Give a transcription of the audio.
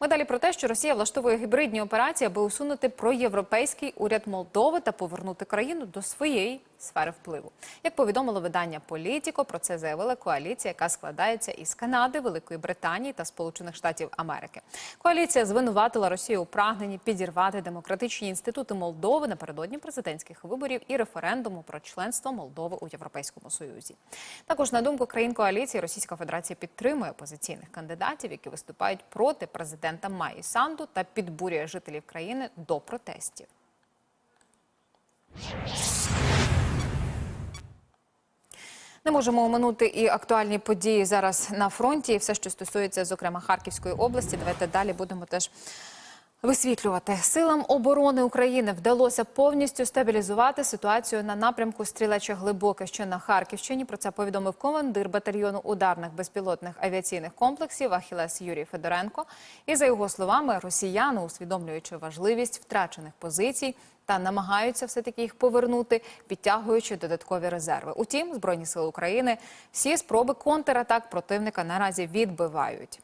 Ми далі про те, що Росія влаштовує гібридні операції, аби усунути проєвропейський уряд Молдови та повернути країну до своєї сфери впливу. Як повідомило видання Політіко, про це заявила коаліція, яка складається із Канади, Великої Британії та Сполучених Штатів Америки. Коаліція звинуватила Росію у прагненні підірвати демократичні інститути Молдови напередодні президентських виборів і референдуму про членство Молдови у Європейському Союзі. Також на думку країн коаліції, Російська Федерація підтримує опозиційних кандидатів, які виступають проти президента Майї Санду та підбурює жителів країни до протестів. Не можемо оминути і актуальні події зараз на фронті, і все, що стосується, зокрема, Харківської області. Давайте далі будемо теж висвітлювати. Силам оборони України вдалося повністю стабілізувати ситуацію на напрямку Стрілече Глибоке, що на Харківщині. Про це повідомив командир батальйону ударних безпілотних авіаційних комплексів Ахілес Юрій Федоренко. І за його словами, росіяни, усвідомлюючи важливість втрачених позицій, та намагаються все таки їх повернути, підтягуючи додаткові резерви. Утім, збройні сили України всі спроби контратак противника наразі відбивають.